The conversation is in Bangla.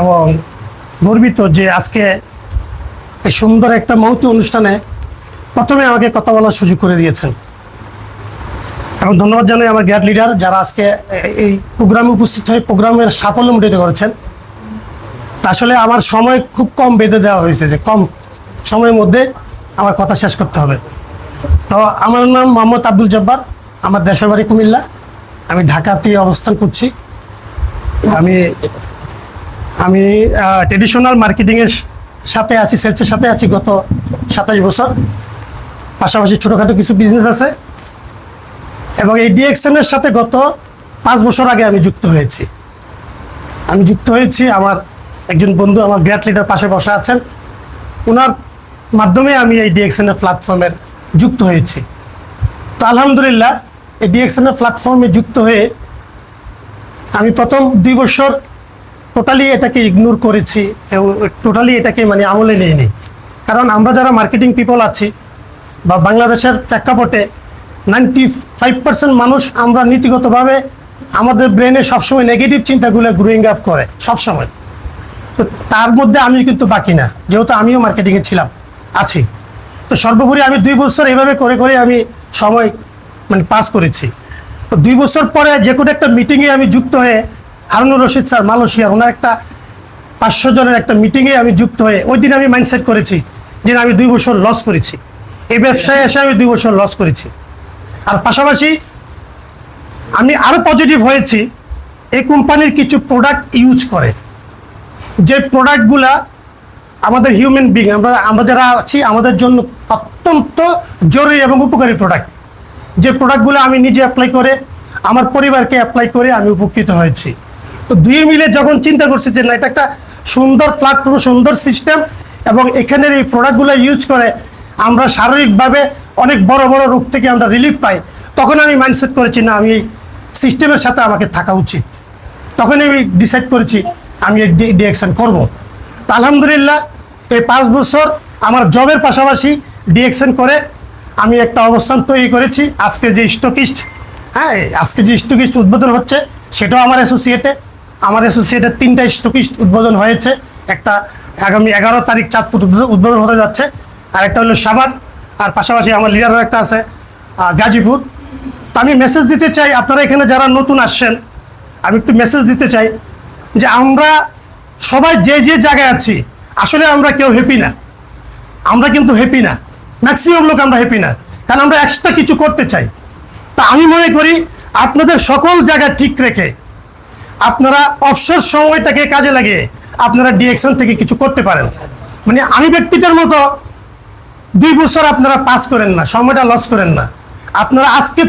এবং গর্বিত যে আজকে এই সুন্দর একটা মহতি অনুষ্ঠানে প্রথমে আমাকে কথা বলার সুযোগ করে দিয়েছেন। এবং ধন্যবাদ জানাই আমার গ্যাট লিডার যারা আজকে এই প্রোগ্রামে উপস্থিত হয়ে প্রোগ্রামের সাফল্য মণ্ডিত করেছেন। আসলে আমার সময় খুব কম বেঁধে দেওয়া হয়েছে যে কম সময়ের মধ্যে আমার কথা শেষ করতে হবে। তো আমার নাম মোহাম্মদ আব্দুল জব্বার, আমার দেশের বাড়ি কুমিল্লা। আমি ঢাকাতে অবস্থান করছি। আমি আমি ট্রেডিশনাল মার্কেটিংয়ের সাথে আছি সেলসের সাথে আছি গত সাতাশ বছর। পাশাপাশি ছোটোখাটো কিছু বিজনেস আছে। এবং এই ডিএক্সএনের সাথে গত পাঁচ বছর আগে আমি যুক্ত হয়েছি। আমি যুক্ত হয়েছি, আমার একজন বন্ধু, আমার গ্রেট লিডার পাশে বসা আছেন। ওনার মাধ্যমে আমি এই ডিএক্সএনের প্ল্যাটফর্মের যুক্ত হয়েছি। তো আলহামদুলিল্লাহ, এই ডিএক্সএনের প্ল্যাটফর্মে যুক্ত হয়ে আমি প্রথম দুই বছর টোটালি এটাকে ইগনোর করেছি এবং টোটালি এটাকে মানে আমলে নিয়ে নিই কারণ আমরা যারা মার্কেটিং পিপল আছি বা বাংলাদেশের প্রেক্ষাপটে নাইনটি ফাইভ পার্সেন্ট মানুষ আমরা নীতিগতভাবে আমাদের ব্রেনে সবসময় নেগেটিভ চিন্তাগুলো গ্রোয়িং আপ করে, সবসময়। তো তার মধ্যে আমি কিন্তু বাকি না, যেহেতু আমিও মার্কেটিংয়ে ছিলাম, আছি। তো সর্বোপরি আমি দুই বছর এভাবে করে করে আমি সময় মানে পাস করেছি। তো দুই বছর পরে যে কোনো একটা মিটিংয়ে আমি যুক্ত হয়ে হারুনুর রশিদ স্যার মালয়েশিয়ার, ওনার একটা পাঁচশো জনের একটা মিটিংয়ে আমি যুক্ত হয়ে ওই দিন আমি মাইন্ডসেট করেছি যে আমি দুই বছর লস করেছি। এই ব্যবসায় এসে আমি দুই বছর লস করেছি। আর পাশাপাশি আমি আরও পজিটিভ হয়েছি এই কোম্পানির কিছু প্রোডাক্ট ইউজ করে। যে প্রোডাক্টগুলা আমাদের হিউম্যান বিং আমরা আমরা যারা আছি, আমাদের জন্য অত্যন্ত জরুরি এবং উপকারী প্রোডাক্ট যে প্রোডাক্টগুলো আমি নিজে অ্যাপ্লাই করে, আমার পরিবারকে অ্যাপ্লাই করে আমি উপকৃত হয়েছি। তো দুই মিলে যখন চিন্তা করছি যে না, এটা একটা সুন্দর প্ল্যাটফর্ম সুন্দর সিস্টেম এবং এখানের এই প্রোডাক্টগুলো ইউজ করে আমরা শারীরিকভাবে অনেক বড় বড় রোগ থেকে আমরা রিলিফ পাই, তখন আমি মাইন্ডসেট করেছি, না, আমি এই সিস্টেমের সাথে আমাকে থাকা উচিত। তখন আমি ডিসাইড করেছি, আমি এই ডিএকশন করব। তো আলহামদুলিল্লাহ, এই পাঁচ বছর আমার জবের পাশাপাশি ডিএকশন করে আমি একটা অবস্থান তৈরি করেছি। আজকে যে স্টকিস্ট হ্যাঁ আজকে যে স্টকিস্ট উদ্বোধন হচ্ছে, সেটাও আমার অ্যাসোসিয়েটে আমার অ্যাসোসিয়েটের তিনটা স্টকিস্ট উদ্বোধন হয়েছে। একটা আগামী এগারো তারিখ চাঁদপুর উদ্বোধন- হতে যাচ্ছে। আর একটা হলো সাবান আর পাশাপাশি আমার লিডারও একটা আছে গাজীপুর। তো আমি মেসেজ দিতে চাই, আপনারা এখানে যারা নতুন আসছেন, আমি একটু মেসেজ দিতে চাই যে আমরা সবাই যে যে জায়গায় আছি, আসলে আমরা কেউ হ্যাপি না। আমরা কিন্তু হ্যাপি না। ম্যাক্সিমাম লোক আমরা হ্যাপি না। কারণ আমরা এক্সট্রা কিছু করতে চাই। তা আমি মনে করি, আপনাদের সকল জায়গা ঠিক রেখে আপনারা অবসর সময়টাকে কাজে লাগিয়ে আপনারা ডিএকশন থেকে কিছু করতে পারেন। মানে আমি ব্যক্তিটার মতো দুই বছর আপনারা পাস করেন না, সময়টা লস করেন না। আপনারা আজকে